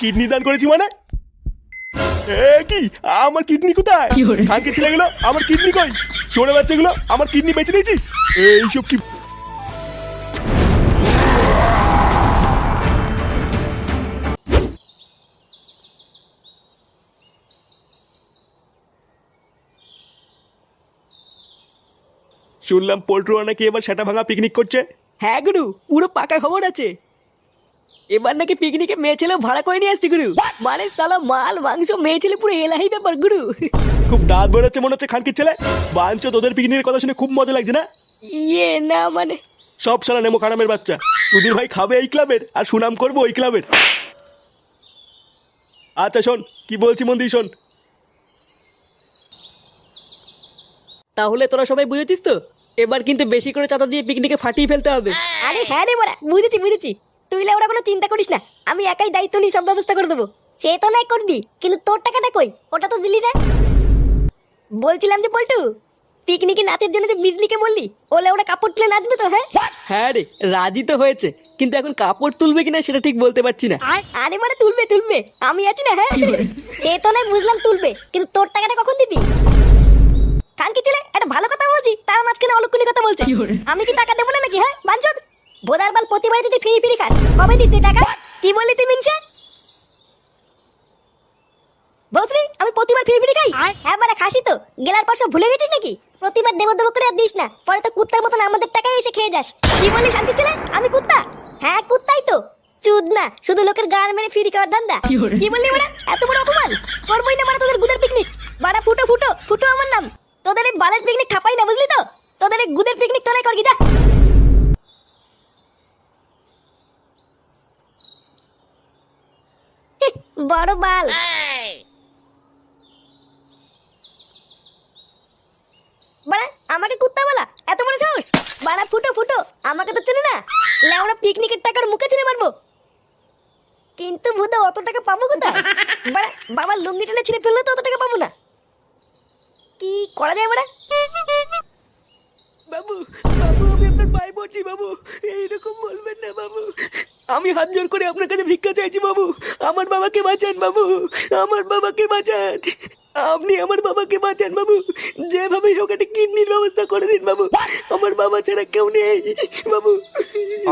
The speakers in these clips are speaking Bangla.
কিডনি দান করেছি মানে? এ কি? আমার কিডনি কোথায়? খানকে ছেলে গেলো আমার কিডনি কই? সরে বাচ্চাগুলো আমার কিডনি বেঁচে দিয়েছিস? এইসব কি শুনলাম পোল্ট্রু নাকি এবার সেটা ভাঙা পিকনিক করছে। হ্যাঁ গুরু পুরো পাকা খবর আছে। এবার নাকি পিকনিকে মেয়ে ছেলে ভাড়া করে নিয়ে আসছি গুরু। মানে সালা মাল মাংস মেয়ে ছেলে পুরো এলাহি ব্যাপার গুরু। খুব দাঁত বেরোচ্ছে মনে হচ্ছে খানকির ছেলে। বাঞ্চ তোদের পিকনিকের কথা শুনে খুব মজা লাগছে না? ইয়ে না মানে। সব সালা নেমো খারামের বাচ্চা। তুদির ভাই খাবে এই ক্লাবের আর সুনাম করব ওই ক্লাবের। আচ্ছা শোন কি বলছি মন্দির শোন। তাহলে তোরা সবাই বুঝেছিস তো? এবার কিন্তু বেশি করে চাঁদা দিয়ে পিকনিকে ফাটিয়ে ফেলতে হবে। আরে হ্যাঁ রে মোরা বুঝেছি বুঝেছি। তুই ওরা কোনো চিন্তা করিস না। আমি একাই দায়িত্ব নিয়ে সব ব্যবস্থা করে দেবো। সে তো নাই করবি কিন্তু তোর টাকাটা কই? ওটা তো দিলি না। বলছিলাম যে পল্টু পিকনিকে নাচের জন্য যে বিজলিকে বললি ওলে ওরা কাপড় তুলে নাচবে তো হ্যাঁ? হ্যাঁ রে রাজি তো হয়েছে কিন্তু এখন কাপড় তুলবে কিনা সেটা ঠিক বলতে পারছি না। আরে মানে তুলবে তুলবে আমি আছি না হ্যাঁ? সে তো নাই বুঝলাম তুলবে কিন্তু তোর টাকাটা কখন দিবি? কান কি ছেলে একটা ভালো কথা বলছি তার মাঝখানে অলক্ষণী কথা বলছে। আমি কি টাকা দেবো না নাকি হ্যাঁ? বাঞ্চদ বোধার বাল প্রতিবারে তুই ফিরি ফিরি খাস কবে দিস তুই টাকা কি বললি তুই মিনসে বসরি আমি প্রতিবার ফিরি ফিরি খাই। হ্যাঁ বারে খাসি তো। গেলার পর সব ভুলে গেছিস নাকি? প্রতিবার দেব দেব করে আর দিস না। পরে তো কুত্তার মতন আমাদের টাকায় এসে খেয়ে যাস। কি বললি শান্তি ছেলে? আমি কুত্তা? হ্যাঁ কুত্তাই তো। চুদ না শুধু লোকের গান মেরে ফিরি খাওয়ার ধান্দা। কি বললি মানে এত বড় অপমান? করবোই না মানে তোদের গুদের পিকনিক বাড়া ফুটো ফুটো ফুটো আমার নাম। তোদের এই বালের পিকনিক খাপাই না বুঝলি তো? তোদের এই গুদের পিকনিক তোরাই করবি যা। বড় বাল। বাড়া আমাকে কুত্তা বলা এত বড় সাহস? বাড়া ফুটো ফুটো আমাকে তো চেনে না। লেওড়া পিকনিকের টাকার মুখে ছেড়ে মারবো। কিন্তু ভূত অত টাকা পাবো কোথায়? বাড়া বাবার লুঙ্গি টেনে ছিঁড়ে ফেললে তো অত টাকা পাবো না। কি করা যায় বাড়া? বাবু বাবু আমি আপনার পায়ে পড়ছি বাবু। এইরকম বলবেন না বাবু। আমি হাত জোর করে আপনার কাছে ভিক্ষা চাইছি বাবু। আমার বাবাকে বাঁচান বাবু। আমার বাবাকে বাঁচান। আপনি আমার বাবাকে বাঁচান বাবু। যেভাবে হোক একটা কিডনির ব্যবস্থা করে দিন বাবু। আমার বাবা ছাড়া কেউ নেই বাবু।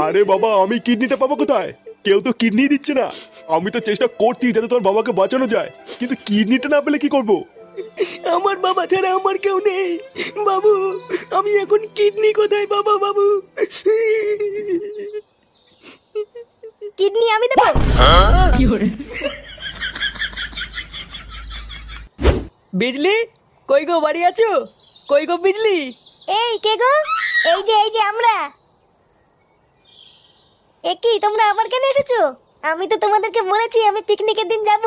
আরে বাবা আমি কিডনিটা পাবো কোথায়? কেউ তো কিডনি দিচ্ছে না। আমি তো চেষ্টা করছি যাতে তোমার বাবাকে বাঁচানো যায়। কিন্তু কিডনিটা না পেলে কি করব? আমার বাবা ছাড়া আমার কেউ নেই বাবু। আমি এখন কিডনি কোথায় বাবা বাবু কিডনি আমি দেবো বিজলি? কই গো বাড়ি আছো? কই গো বিজলি? এই কে গো? এই যে এই যে আমরা। এ কি তোমরা আবার কেন এসেছ? আমি তো তোমাদেরকে বলেছি আমি পিকনিকের দিন যাব।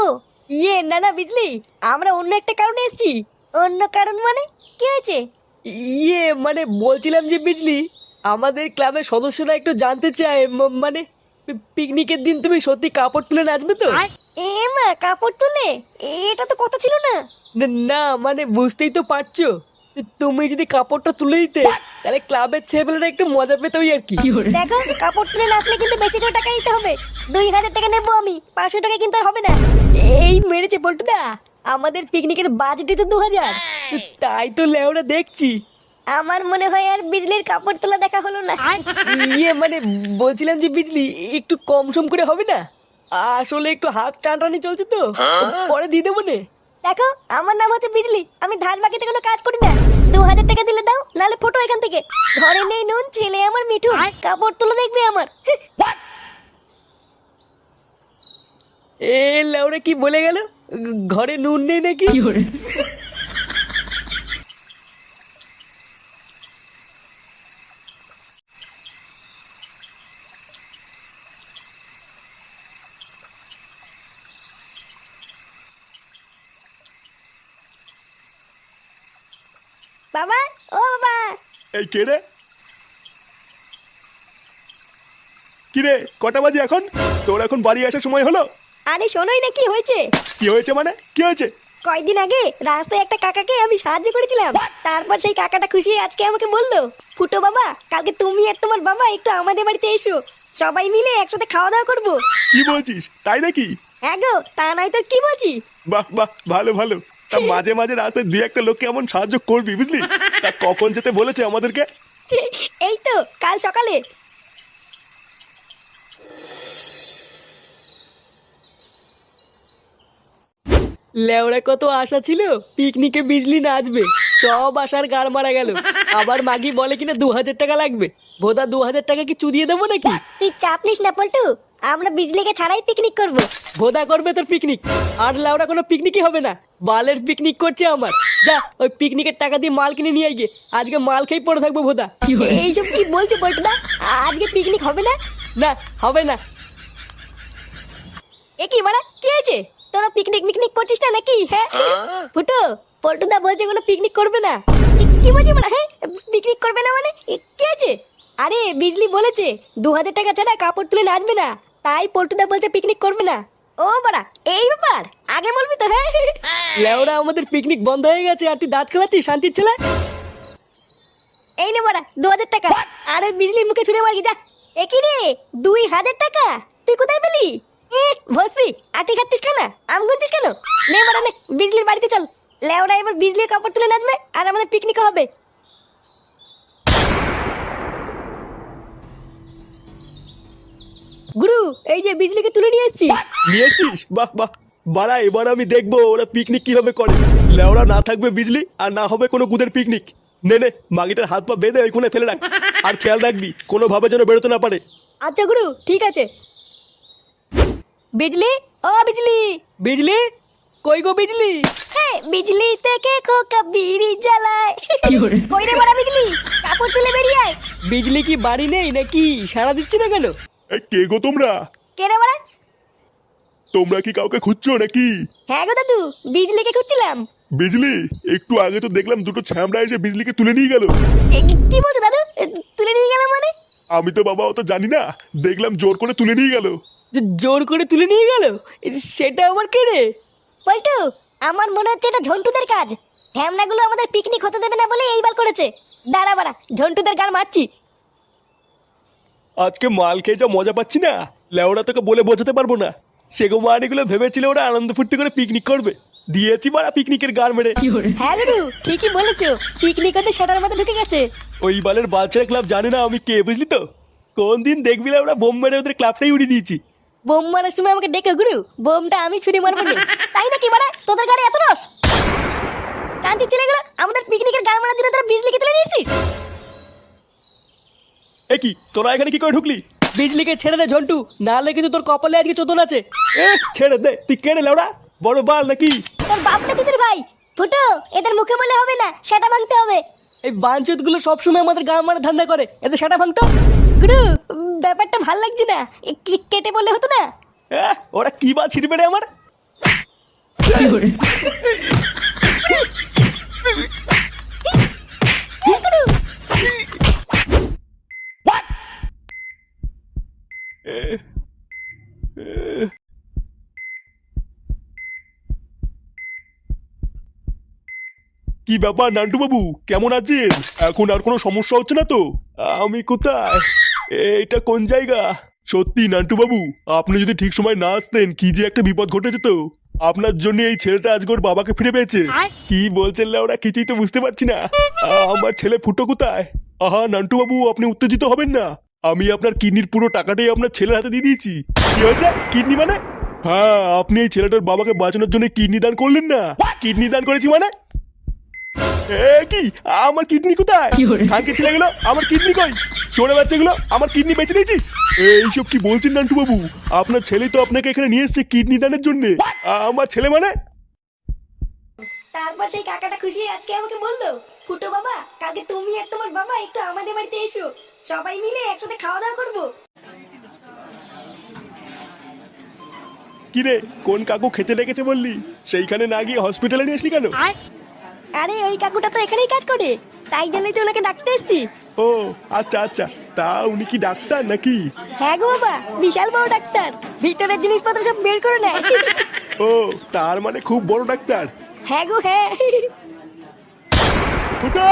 ইয়ে না না বিজলি আমরা অন্য একটা কারণে এসেছি। অন্য কারণ মানে? কি হয়েছে? ইয়ে মানে বলছিলাম যে বিজলি আমাদের ক্লাবের সদস্যরা একটু জানতে চায় ম- মানে পি- পিকনিকের দিন তুমি সত্যি কাপড় তুলে নাচবে তো? এ মা কাপড় তুলে? এটা তো কথা ছিল না। না- না মানে বুঝতেই তো পারছ যে তুমি যদি কাপড়টা তুলে দিতে তাহলে ক্লাবের ছেলেরা একটু মজা পেতে ওই আর কি। দেখো কাপড় তুলে নাচলে কিন্তু বেশি করে টাকা দিতে হবে। দুই হাজার টাকা নেব আমি পাঁচশো টাকা কিন্তু আর হবে না। এই মেরেছে বলটুদা আমাদের পিকনিকের বাজেটই তো দু হাজার। তাই তো লেওরা দেখছি। আমার মনে হয় আর বিজলির কাপড় তোলা দেখা হলো না। ইয়ে মানে বলছিলাম যে বিজলি একটু কম সম করে হবে না। আসলে একটু হাত টানটানি চলছে তো। পরে দিয়ে দেবো নে। দেখো আমার নাম হচ্ছে বিজলি। আমি ধান বাকিতে কোনো কাজ করি না। দু হাজার টাকা দিলে দাও নাহলে ফটো এখান থেকে। ঘরে নেই নুন ছেলে আমার মিঠু কাপড় তুলে দেখবে আমার। এ লাউরে কি বলে গেল? ঘরে নুন নেই নাকি? বাবা ও বাবা। এই কে রে? কি কটা বাজে এখন? তোর এখন বাড়ি আসার সময় হলো? আরে শোনোই না কি হয়েছে? কি হয়েছে মানে? কি হয়েছে? কয়দিন আগে রাস্তায় একটা কাকাকে আমি সাহায্য করেছিলাম। তারপর সেই কাকাটা খুশি আজকে আমাকে বলল ফুটো বাবা কালকে তুমি আর তোমার বাবা একটু আমাদের বাড়িতে এসো। সবাই মিলে একসাথে খাওয়া দাওয়া করব। কি বলছিস? তাই নাকি? হ্যাঁ গো তা নাই তোর কি বলছি? বাহ বাহ ভালো ভালো। তা মাঝে মাঝে রাস্তায় দুই একটা লোককে এমন সাহায্য করবি বুঝলি? তা কখন যেতে বলেছে আমাদেরকে? এই তো কাল সকালে। লেওড়া কত আশা ছিল পিকনিকে বিজলি নাচবে সব আশার গাড় মারা গেল। আবার মাগি বলে কিনা দু হাজার টাকা লাগবে ভোদা দু হাজার টাকা কি চুদিয়ে দেবো নাকি? তুই চাপ নিস না পল্টু। আমরা বিজলিকে ছাড়াই পিকনিক করব। ভোদা করবে তোর পিকনিক আর লেওড়া কোনো পিকনিকই হবে না। বালের পিকনিক করছে আমার। যা ওই পিকনিকের টাকা দিয়ে মাল কিনে নিয়ে গিয়ে। আজকে মাল খেয়ে পড়ে থাকব ভোদা। এইসব কি বলছো পল্টুদা? আজকে পিকনিক হবে না? না হবে না। এ কি মারা কি হয়েছে? তোরা পিকনিক মিকনিক করছিস না নাকি? হ্যাঁ ফুটো পল্টুদা বলছে কোনো পিকনিক করবে না। কি- বলছি মারা হ্যাঁ পিকনিক করবে না মানে? এ, কি আছে আরে বিজলি বলেছে দু হাজার টাকা ছাড়া কাপড় তুলে নাচবে না। তাই পল্টুদা বলছে পিকনিক করবে না। ও বাড়া এই ব্যাপার আগে বলবি তো হ্যাঁ? লেওড়া আমাদের পিকনিক বন্ধ হয়ে গেছে আর তুই দাঁত খেলাচ্ছিস শান্তির ছেলে? এই নে মারা দু হাজার টাকা। আর ওই বিজলির মুখে ছুড়ে মারি যা। একই রে দুই হাজার টাকা? তুই কোথায় পেলি? ভস্রী আটি খাচ্ছিস কেন? আম গুনছিস কেন? নে মারা নে বিজলির বাড়িতে চল। লেওরা এবার বিজলির কাপড় তুলে নাচবে আর আমাদের পিকনিক হবে। এই যে বিজলিকে তুলে নিয়ে এসেছি নিয়ে এসছিস? বাহ বাহ। বাড়া এবার আমি দেখব ওরা পিকনিক কীভাবে করে। লেওরা না থাকবে বিজলি আর না হবে কোনো গুদের পিকনিক নে নে মাগিটার হাত পা বেঁধে ওইখানে ফেলে রাখ। আর খেয়াল রাখবি কোনোভাবে যেন বেরোতে না পারে। আচ্ছা গুরু ঠিক আছে। বিজলি? ও বিজলি। বিজলি? কই গো বিজলি? বিজলি থেকে খোকা বিড়ি জ্বালায়। কই রে বড়া বিজলি? কাপড় তুলে বেরিয়ে আয়। বিজলি কি বাড়ি নেই নাকি? সাড়া দিচ্ছে না কেন? এই কে গো তোমরা? কে রে বড়া তোমরা কি কাউকে খুঁজছো নাকি? হ্যাঁ গো দাদু বিজলিকে খুঁজছিলাম। বিজলি? একটু আগে তো দেখলাম দুটো ছ্যামড়া এসে বিজলিকে তুলে নিয়ে গেল। এ, কি- বলছো দাদু? তুলে নিয়ে গেলাম মানে? আমি তো বাবা অত জানি না। দেখলাম জোর করে তুলে নিয়ে গেল। যে জোর করে তুলে নিয়ে গেল? সেটা আমার কে রে? পল্টু আমার মনে হচ্ছে এটা ঝন্টুদের কাজ। ঢ্যামনাগুলো আমাদের পিকনিক হতে দেবে না বলে এইবার করেছে। দাঁড়া বাড়া ঝন্টুদের গান মারছি। আজকে মাল খেয়ে যা মজা পাচ্ছি না। লেওরা তোকে বলে বোঝাতে পারব না। সেগো মানিগুলো ভেবেছিল ওরা আনন্দ ফুর্তি করে পিকনিক করবে। দিয়েছি মারা পিকনিকের গান মেরে। হ্যাঁ গুরু ঠিকই বলেছ। পিকনিক হতে সেটার মধ্যে ঢুকে গেছে। ওই বালের বাচ্চারা ক্লাব জানে না আমি কে বুঝলি তো? কোন দিন দেখবি না ওরা বোম মেরে ওদের ক্লাবটাই উড়িয়ে দিয়েছি। বোম মারার সময় আমাকে ডেকে গুরু। বোমটা আমি ছুরি মারবো নে। তাই নাকি মারা? তোদের গাড়ি এত রস? কান্তি চলে গেল আমাদের পিকনিকের গান মারার জন্য তোরা তুলে নিয়েছিস এ কি তোরা এখানে কি করে ঢুকলি? বিজলিকে ছেড়ে দে ঝন্টু। নাহলে কিন্তু তোর কপালে আজকে চোদন আছে। এ ছেড়ে দে তুই কেড়ে লেওড়া বড় বাল নাকি? তোর বাপটা তোদের ভাই? ফুটো এদের মুখে বলে হবে না সেটা ভাঙতে হবে। এই বাঞ্চুতগুলো সবসময় আমাদের গান মারা ধান্দা করে। এদের সেটা ভাঙতো গুরু ব্যাপারটা ভালো লাগছে না। এ, কি- কেটে বলে হতো না? এ, ওরা কি বা ছিড়বে রে আমার? কি ব্যাপার নান্টু বাবু কেমন আছেন? এখন আর কোনো সমস্যা হচ্ছে না তো? আমি কোথায়? এটা কোন জায়গা? সত্যি নান্টু বাবু আপনি যদি ঠিক সময় না আসতেন কি যে একটা বিপদ ঘটে যেত আপনার জন্য এই ছেলেটা আজকে ওর বাবাকে ফিরে পেয়েছে। কি বলছেন ওরা কিছুই তো বুঝতে পারছি না। আমার ছেলে ফুটো কোথায়? আহা নান্টু বাবু আপনি উত্তেজিত হবেন না। আমি আপনার কিডনির পুরো টাকাটাই আপনার ছেলের হাতে দিয়ে দিয়েছি। কি হয়েছে? কিডনি মানে? হ্যাঁ আপনি এই ছেলেটার বাবাকে বাঁচানোর জন্য কিডনি দান করলেন না। কিডনি দান করেছি মানে? এ কি? আমার কিডনি কোথায়? খানকে ছেলে গেলো আমার কিডনি কই? সরে বাচ্চাগুলো আমার কিডনি বেঁচে দিয়েছিস? এইসব কি বলছেন নান্টু বাবু? আপনার ছেলে তো আপনাকে এখানে নিয়ে এসেছে কিডনি দানের জন্য। আমার ছেলে মানে? তারপর সেই কাকাটা খুশি আজকে আমাকে বলল ফুটো বাবা কালকে তুমি আর তোমার বাবা একটু আমাদের বাড়িতে এসো। সবাই মিলে একসাথে খাওয়া দাওয়া করব। কি রে কোন কাকু খেতে ডেকেছে বললি? সেইখানে না গিয়ে হসপিটালে নিয়ে আসলি কেন? আরে ওই কাকুটা তো এখানেই কাজ করে। তাই জন্যই তো ওনাকে ডাকতে এসছি। ও আচ্ছা আচ্ছা। তা উনি কি ডাক্তার নাকি? হ্যাঁ গো বাবা বিশাল বড় ডাক্তার। ভিতরের জিনিসপত্র সব বের করে নেয়। ও তার মানে খুব বড় ডাক্তার। হ্যাঁ গো হ্যাঁ। ফুটো